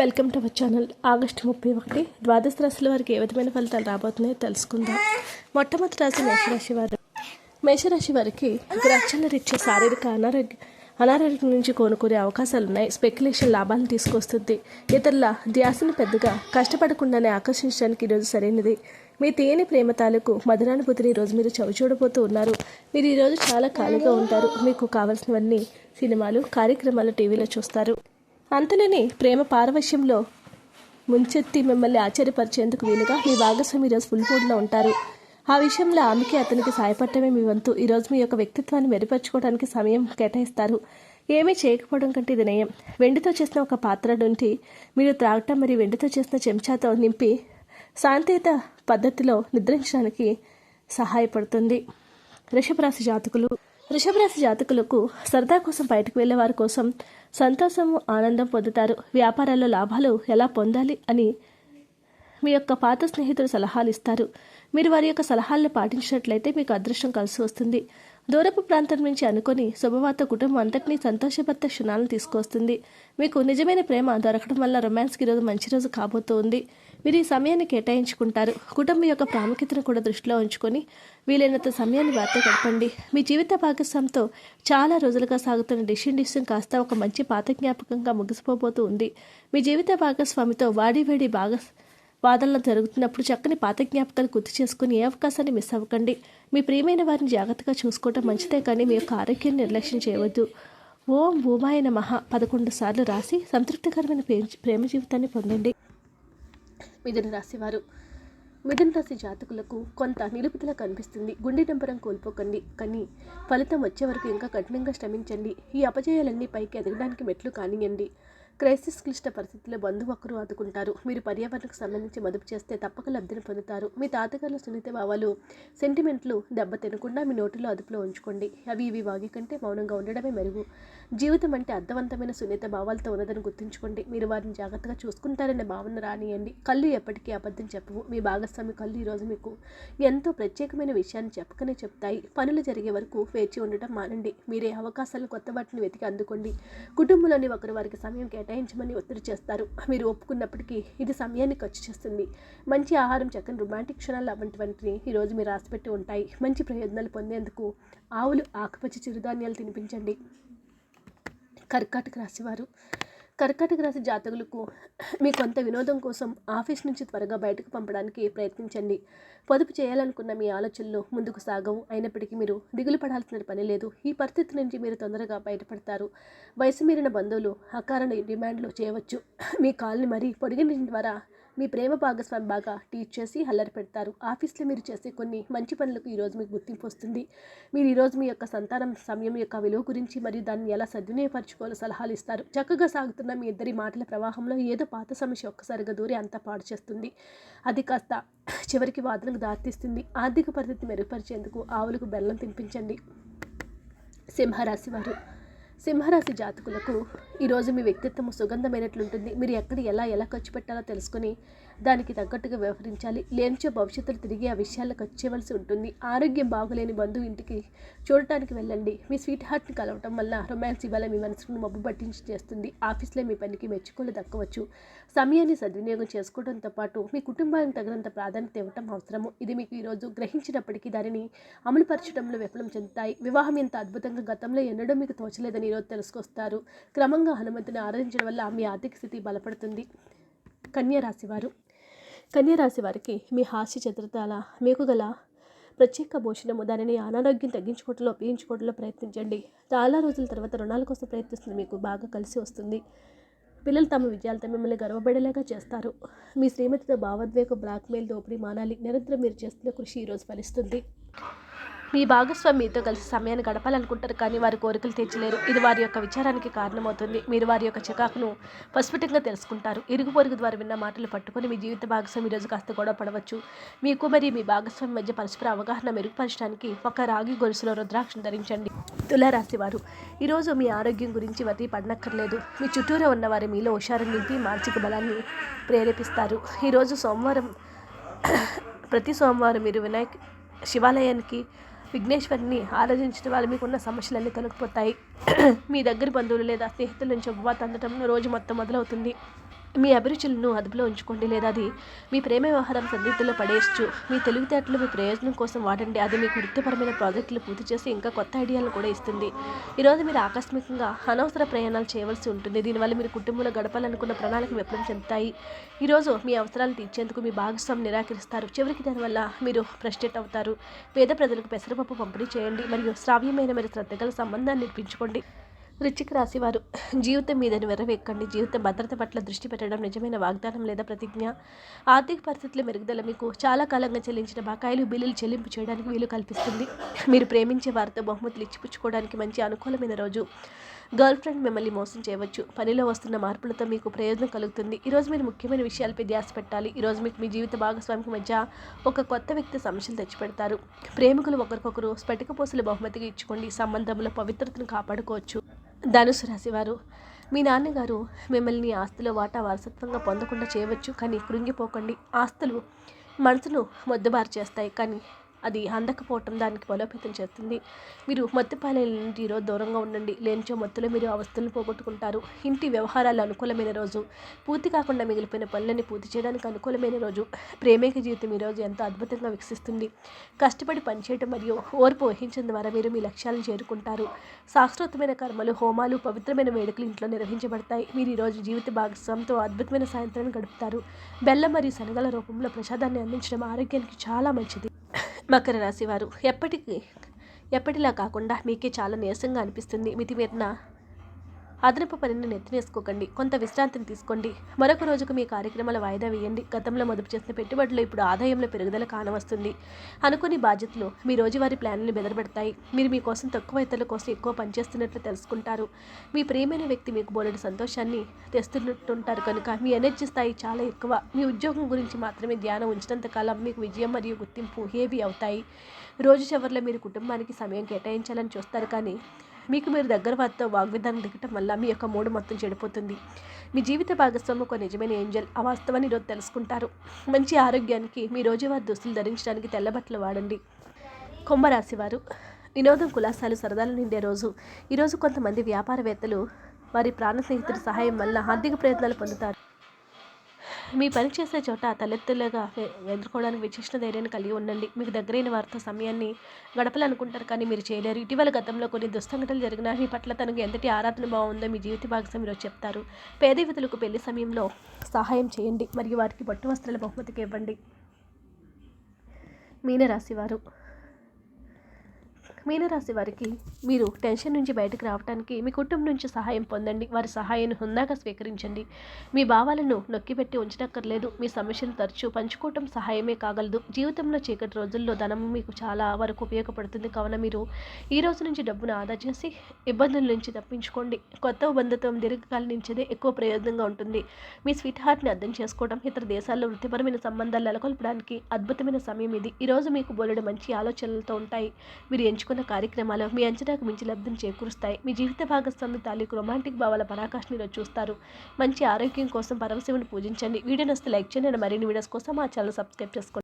Welcome to our channel August ముప్పై ఒకటి. ద్వాదశ రాశుల వారికి ఏ విధమైన ఫలితాలు రాబోతున్నాయో తెలుసుకుందాం. మొట్టమొదటి రాశి మేషరాశి వారు. మేషరాశి వారికి గ్రహచాల రీత్యా శారీరక అనారోగ్య అనారోగ్యం నుంచి కోనుకునే అవకాశాలు ఉన్నాయి. స్పెక్యులేషన్ లాభాలను తీసుకొస్తుంది. ఇతరుల ధ్యాసను పెద్దగా కష్టపడకుండానే ఆకర్షించడానికి ఈరోజు సరైనది. మీ తీయని ప్రేమ తాలూకు మధురానుభూతిని ఈరోజు మీరు చవి చూడబోతూ ఉన్నారు. మీరు ఈరోజు చాలా ఖాళీగా ఉంటారు. మీకు కావలసినవన్నీ సినిమాలు కార్యక్రమాలు టీవీలో చూస్తారు. అంతలోని ప్రేమ పారవశ్యంలో ముంచెత్తి మిమ్మల్ని ఆశ్చర్యపరిచేందుకు వీలుగా మీ భాగస్వామి ఈరోజు ఫుల్ మూడ్లో ఉంటారు. ఆ విషయంలో ఆమెకి అతనికి సాయపడటమే మీ వంతు. ఈరోజు మీ యొక్క వ్యక్తిత్వాన్ని మెరుగుపరచుకోవడానికి సమయం కేటాయిస్తారు. ఏమీ చేయకపోవడం కంటే ఇది నయం. వెండితో చేసిన ఒక పాత్ర నుండి మీరు త్రాగటం మరియు వెండితో చేసిన చెంచాతో నింపి శాంతియుత పద్ధతిలో నిద్రించడానికి సహాయపడుతుంది. వృషభరాశి జాతకులు వృషభ రాశి జాతకులకు సరదా కోసం బయటకు వెళ్ళే వారి కోసం సంతోషము ఆనందం పొందుతారు. వ్యాపారాల్లో లాభాలు ఎలా పొందాలి అని మీ యొక్క పాత స్నేహితులు సలహాలు ఇస్తారు. మీరు వారి యొక్క సలహాలను పాటించినట్లయితే మీకు అదృష్టం కలిసి వస్తుంది. దూరపు ప్రాంతం నుంచి అనుకొని శుభవార్త కుటుంబం అంతటినీ సంతోషపత్త క్షణాలను తీసుకొస్తుంది. మీకు నిజమైన ప్రేమ దొరకడం వల్ల రొమాన్స్కి ఈరోజు మంచి రోజు కాబోతోంది. ఈ సమయాన్ని కేటాయించుకుంటారు. కుటుంబం యొక్క ప్రాముఖ్యతను కూడా దృష్టిలో ఉంచుకొని వీలైనంత సమయాన్ని వార్త గడపండి. మీ జీవిత భాగస్వామితో చాలా రోజులుగా సాగుతున్న డిషన్ డిషన్ కాస్త ఒక మంచి పాత జ్ఞాపకంగా ముగిసిపోబోతూ ఉంది. మీ జీవిత భాగస్వామితో వాడి వేడి భాగ వాదనలు జరుగుతున్నప్పుడు చక్కని పాత జ్ఞాపకాలు గుర్తు చేసుకుని ఏ అవకాశాన్ని మిస్ అవ్వకండి. మీ ప్రియమైన వారిని జాగ్రత్తగా చూసుకోవటం మంచిదే కానీ మీ యొక్క ఆరోగ్యాన్ని నిర్లక్ష్యం చేయవద్దు. ఓం భూమాయన మహా పదకొండు సార్లు రాసి సంతృప్తికరమైన ప్రేమ జీవితాన్ని పొందండి. మిథున రాశివారు మిథున రాశి జాతకులకు కొంత నిలుపుదల కనిపిస్తుంది. గుండె డెంపరం కోల్పోకండి. కానీ ఫలితం వచ్చే వరకు ఇంకా కఠినంగా శ్రమించండి. ఈ అపజయాలన్నీ పైకి ఎదగడానికి మెట్లు కానియండి. క్రైసిస్ క్లిష్ట పరిస్థితుల్లో బంధువు ఒకరు ఆదుకుంటారు. మీరు పర్యావరణకు సంబంధించి మదుపు చేస్తే తప్పక లబ్ధిని పొందుతారు. మీ తాతగారుల సున్నిత భావాలు సెంటిమెంట్లు దెబ్బ తినకుండా మీ నోటిలో అదుపులో ఉంచుకోండి. అవి ఇవి వాగి కంటే మౌనంగా ఉండడమే మెరుగు. జీవితం అంటే అర్థవంతమైన సున్నిత భావాలతో ఉన్నదని గుర్తుంచుకోండి. మీరు వారిని జాగ్రత్తగా చూసుకుంటారనే భావన రానియండి. కళ్ళు ఎప్పటికీ అబద్ధం చెప్పవు. మీ భాగస్వామి కళ్ళు ఈరోజు మీకు ఎంతో ప్రత్యేకమైన విషయాన్ని చెప్పకనే చెప్తాయి. పనులు జరిగే వరకు వేచి ఉండటం మానండి. మీరే అవకాశాలు కొత్త వాటిని వెతికి అందుకోండి. కుటుంబంలోని ఒకరు వారికి సమయం కేటాయించమని ఒత్తిడి చేస్తారు. మీరు ఒప్పుకున్నప్పటికీ ఇది సమయాన్ని ఖర్చు చేస్తుంది. మంచి ఆహారం చక్కని రొమాంటిక్ క్షణాలు అవంటివంటివి ఈరోజు మీరు రాసిపెట్టి ఉంటాయి. మంచి ప్రయోజనాలు పొందేందుకు ఆవులు ఆకుపచ్చ చిరుధాన్యాలు తినిపించండి. కర్కాటక రాశివారు కర్కాటక రాశి జాతకులకు మీ కొంత వినోదం కోసం ఆఫీస్ నుంచి త్వరగా బయటకు పంపడానికి ప్రయత్నించండి. పొదుపు చేయాలనుకున్న మీ ఆలోచనలు ముందుకు సాగవు. అయినప్పటికీ మీరు దిగులు పడాల్సిన పని లేదు. ఈ పరిస్థితి నుంచి మీరు తొందరగా బయటపడతారు. వయసు మీరిన బంధువులు అకారణ డిమాండ్లు చేయవచ్చు. మీ కాల్ని మరీ పొడిగించడం ద్వారా మీ ప్రేమ భాగస్వామి బాగా టీచ్ చేసి హల్లరి పెడతారు. ఆఫీస్లో మీరు చేసే కొన్ని మంచి పనులకు ఈరోజు మీకు గుర్తింపు వస్తుంది. మీరు ఈరోజు మీ యొక్క సంతానం సమయం యొక్క విలువ గురించి మరియు దాన్ని ఎలా సద్వినియోగపరచుకోవాలో సలహాలు ఇస్తారు. చక్కగా సాగుతున్న మీ ఇద్దరి మాటల ప్రవాహంలో ఏదో పాత సమస్య ఒక్కసారిగా దూరి అంతా పాడు చేస్తుంది. అది కాస్త చివరికి వాదనకు దారితీస్తుంది. ఆర్థిక పరిస్థితి మెరుగుపరిచేందుకు ఆవులకు బెల్లం తినిపించండి. సింహరాశి వారు. సింహరాశి జాతకులకు ఈరోజు మీ వ్యక్తిత్వం సుగంధమైనట్లుంటుంది. మీరు ఎక్కడ ఎలా ఎలా ఖర్చు పెట్టాలో తెలుసుకుని దానికి తగ్గట్టుగా వ్యవహరించాలి. లేనిచో భవిష్యత్తులో తిరిగి ఆ విషయాల్లో ఖర్చు చేయవలసి ఉంటుంది. ఆరోగ్యం బాగులేని బంధువు ఇంటికి చూడటానికి వెళ్ళండి. మీ స్వీట్ హార్ట్ని కలవటం వల్ల రొమాన్స్ ఇవాళ మీ మనసును మబ్బు పట్టించి చేస్తుంది. ఆఫీస్లో మీ పనికి మెచ్చుకోలు దక్కవచ్చు. సమయాన్ని సద్వినియోగం చేసుకోవడంతో పాటు మీ కుటుంబానికి తగినంత ప్రాధాన్యత ఇవ్వటం అవసరము. ఇది మీకు ఈరోజు గ్రహించినప్పటికీ దానిని అమలుపరచడంలో విఫలం చెందుతాయి. వివాహం ఎంత అద్భుతంగా గతంలో ఎన్నడూ మీకు తోచలేదని ఉన్నాయో తెలుసుకొస్తారు. క్రమంగా హనుమంతుని ఆరాధించడం వల్ల మీ ఆర్థిక స్థితి బలపడుతుంది. కన్యరాశివారు. రాశి వారు వారికి మీ హాస్య చతురతల మీకు గల ప్రత్యేక భోషణము దానిని అనారోగ్యం తగ్గించుకోవడంలో ఉపయోగించుకోవడంలో ప్రయత్నించండి. చాలా రోజుల తర్వాత రుణాల కోసం ప్రయత్నిస్తుంది. మీకు బాగా కలిసి వస్తుంది. పిల్లలు తమ విజయాలతో మిమ్మల్ని గర్వపడేలాగా చేస్తారు. మీ శ్రీమతితో భావోద్వేగ బ్లాక్మెయిల్ దోపిడీ మానాలి నిరంతరం మీరు చేస్తున్న కృషి ఈరోజు ఫలిస్తుంది. మీ భాగస్వామి మీతో కలిసి సమయాన్ని గడపాలనుకుంటారు కానీ వారి కోరికలు తీర్చలేరు. ఇది వారి యొక్క విచారానికి కారణమవుతుంది. మీరు వారి యొక్క చికాకును పసుపుటంగా తెలుసుకుంటారు. ఇరుగు పొరుగు ద్వారా విన్న మాటలు పట్టుకొని మీ జీవిత భాగస్వామి ఈరోజు కాస్త గొడవ పడవచ్చు. మీకు మరియు మీ భాగస్వామి మధ్య పరస్పర అవగాహన మెరుగుపరచడానికి ఒక రాగి గొలుసులో రుద్రాక్షను ధరించండి. తులారాశి వారు ఈరోజు మీ ఆరోగ్యం గురించి వతి పడనక్కర్లేదు. మీ చుట్టూరా ఉన్న వారి మీలో హుషారు నింపి మానసిక బలాన్ని ప్రేరేపిస్తారు. ఈరోజు సోమవారం ప్రతి సోమవారం మీరు వినాయక్ శివాలయానికి విఘ్నేశ్వరిని ఆరాధించడం వల్ల మీకున్న సమస్యలన్నీ తొలగిపోతాయి. మీ దగ్గర బంధువులు లేదా స్నేహితుల నుంచి ఉపవాత అందటం రోజు మొత్తం మొదలవుతుంది. మీ అభిరుచులను అదుపులో ఉంచుకోండి లేదా అది మీ ప్రేమ వ్యవహారం సందిగ్ధంలో పడేయచ్చు. మీ తెలివితేటలు మీ ప్రయోజనం కోసం వాడండి. అది మీకు వృత్తిపరమైన ప్రాజెక్టులు పూర్తి చేసి ఇంకా కొత్త ఐడియాలను కూడా ఇస్తుంది. ఈరోజు మీరు ఆకస్మికంగా అనవసర ప్రయాణాలు చేయవలసి ఉంటుంది. దీనివల్ల మీరు కుటుంబంలో గడపాలనుకున్న ప్రణాళిక విఫలం చెందుతాయి. ఈరోజు మీ అవసరాలు తీర్చేందుకు మీ భాగస్వామి నిరాకరిస్తారు. చివరికి దానివల్ల మీరు ఫ్రస్ట్రేట్ అవుతారు. పేద ప్రజలకు పెసరపప్పు పంపిణీ చేయండి. మరియు శ్రావ్యమైన మరియు శ్రద్ధగల సంబంధాన్ని నిర్పించుకోండి. వృచ్చిక రాశివారు. జీవితం మీద వెరవెక్కండి జీవిత భద్రత పట్ల దృష్టి పెట్టడం నిజమైన వాగ్దానం లేదా ప్రతిజ్ఞ. ఆర్థిక పరిస్థితుల మెరుగుదల మీకు చాలా కాలంగా చెల్లించిన బకాయిలు బిల్లులు చెల్లింపు చేయడానికి వీలు కల్పిస్తుంది. మీరు ప్రేమించే వారితో బహుమతులు ఇచ్చిపుచ్చుకోవడానికి మంచి అనుకూలమైన రోజు. గర్ల్ ఫ్రెండ్ మిమ్మల్ని మోసం చేయవచ్చు. పనిలో వస్తున్న మార్పులతో మీకు ప్రయోజనం కలుగుతుంది. ఈరోజు మీరు ముఖ్యమైన విషయాలపై ధ్యాస పెట్టాలి. ఈరోజు మీకు మీ జీవిత భాగస్వామికి మధ్య ఒక కొత్త వ్యక్తి సమస్యలు తెచ్చిపెడతారు. ప్రేమికులు ఒకరికొకరు స్ఫటికపూసలు బహుమతిగా ఇచ్చుకోండి. సంబంధంలో పవిత్రతను కాపాడుకోవచ్చు. ధనుసు రాశివారు మీ నాన్నగారు మిమ్మల్ని ఆస్తిలో వాటా వారసత్వంగా పొందకుండా చేయవచ్చు కానీ కృంగిపోకండి. ఆస్తులు మనసును మొద్దుబారు చేస్తాయి కానీ అది అందకపోవటం దానికి బలోపేతం చేస్తుంది. మీరు మత్తుపాలెల నుండి ఈరోజు దూరంగా ఉండండి. లేనిచో మత్తులో మీరు ఆ పోగొట్టుకుంటారు. ఇంటి వ్యవహారాలు అనుకూలమైన రోజు. పూర్తి కాకుండా మిగిలిపోయిన పనులని పూర్తి చేయడానికి అనుకూలమైన రోజు. ప్రేమిక జీవితం ఈరోజు ఎంతో అద్భుతంగా వికసిస్తుంది కష్టపడి పనిచేయడం మరియు ఓర్పు వహించడం ద్వారా మీరు మీ లక్ష్యాలను చేరుకుంటారు. శాస్త్రోత్తమైన కర్మలు హోమాలు పవిత్రమైన వేడుకలు ఇంట్లో నిర్వహించబడతాయి. మీరు ఈరోజు జీవిత భాగస్వామితో అద్భుతమైన సాయంత్రాన్ని గడుపుతారు. బెల్లం మరియు శనగల రూపంలో ప్రసాదాన్ని అందించడం ఆరోగ్యానికి చాలా మంచిది. మకర రాశి వారు. ఎప్పటికీ ఎప్పటిలా కాకుండా మీకే చాలా నీరసంగా అనిపిస్తుంది. మితిమీరిన అదనపు పనిని నెత్తినేసుకోకండి. కొంత విశ్రాంతిని తీసుకోండి. మరొక రోజుకు మీ కార్యక్రమాల వాయిదా వేయండి. గతంలో మొదలు చేసిన పెట్టుబడులు ఇప్పుడు ఆదాయంలో పెరుగుదల కానవస్తుంది. అనుకుని బాధ్యతలు మీ రోజువారీ ప్లాన్లను బెదరబెడతాయి. మీరు మీకోసం తక్కువ ఇతరుల కోసం ఎక్కువ పనిచేస్తున్నట్లు తెలుసుకుంటారు. మీ ప్రియమైన వ్యక్తి మీకు బోలెడు సంతోషాన్ని తెస్తున్నట్టుంటారు కనుక మీ ఎనర్జీ స్థాయి చాలా ఎక్కువ. మీ ఉద్యోగం గురించి మాత్రమే ధ్యానం ఉంచినంత కాలం మీకు విజయం మరియు గుర్తింపు హేవీ అవుతాయి. రోజు చివరిలో మీరు కుటుంబానికి సమయం కేటాయించాలని చూస్తారు కానీ మీకు మీరు దగ్గర వారితో వాగ్విధానం దిగటం వల్ల మీ యొక్క మూడు మొత్తం చెడిపోతుంది. మీ జీవిత భాగస్వామి ఒక నిజమైన ఏంజల్ ఆ వాస్తవాన్ని ఈరోజు తెలుసుకుంటారు. మంచి ఆరోగ్యానికి మీ రోజువారి దుస్తులు ధరించడానికి తెల్లబట్టలు వాడండి. కుంభరాశివారు వినోదం కులాసాలు సరదాలు నిండే రోజు. ఈరోజు కొంతమంది వ్యాపారవేత్తలు వారి ప్రాణ స్నేహితుడి సహాయం వల్ల ఆర్థిక ప్రయత్నాలు పొందుతారు. మీ పని చేసే చోట తలెత్తులుగా ఎదుర్కోవడానికి విశిష్ట ధైర్యాన్ని కలిగి ఉండండి. మీకు దగ్గరైన వారితో సమయాన్ని గడపాలనుకుంటారు కానీ మీరు చేయలేరు. ఇటీవల గతంలో కొన్ని దుస్సంఘటనలు జరిగినా మీ పట్ల తనకు ఎంతటి ఆరాధన బాగుందో మీ జీవిత భాగస్వామి చెప్తారు. పేద యువతులకు పెళ్ళి సమయంలో సహాయం చేయండి. మరియు వారికి పట్టు వస్త్రాల బహుమతికి ఇవ్వండి. మీన వారు మీనరాశి వారికి మీరు టెన్షన్ నుంచి బయటకు రావడానికి మీ కుటుంబం నుంచి సహాయం పొందండి. వారి సహాయాన్ని హుందాగా స్వీకరించండి. మీ భావాలను నొక్కిపెట్టి ఉంచనక్కర్లేదు. మీ సమస్యను తరచూ పంచుకోవటం సహాయమే కాగలదు. జీవితంలో చీకటి రోజుల్లో ధనం మీకు చాలా వరకు ఉపయోగపడుతుంది. కావున మీరు ఈ రోజు నుంచి డబ్బును ఆదా చేసి ఇబ్బందుల నుంచి తప్పించుకోండి. కొత్త బంధుత్వం దీర్ఘకాలించేదే ఎక్కువ ప్రయోజనంగా ఉంటుంది. మీ స్వీట్ హార్ట్ని అర్థం చేసుకోవడం ఇతర దేశాల్లో వృత్తిపరమైన సంబంధాలు నెలకొల్పడానికి అద్భుతమైన సమయం ఇది. ఈరోజు మీకు బోలెడు మంచి ఆలోచనలతో ఉంటాయి. మీరు ఎంచుకున్న కార్యక్రమాలు మీ అంచనాకు మించి లబ్ధిని చేకూరుస్తాయి. మీ జీవిత భాగస్వామి తాలూకు రొమాంటిక్ భావాల పరాకాష్ని చూస్తారు. మంచి ఆరోగ్యం కోసం పరమశివుని పూజించండి. వీడియో నస్తే లైక్ చేయండి. మరిన్ని వీడియోస్ కోసం మా ఛానల్ సబ్స్క్రైబ్ చేసుకోండి.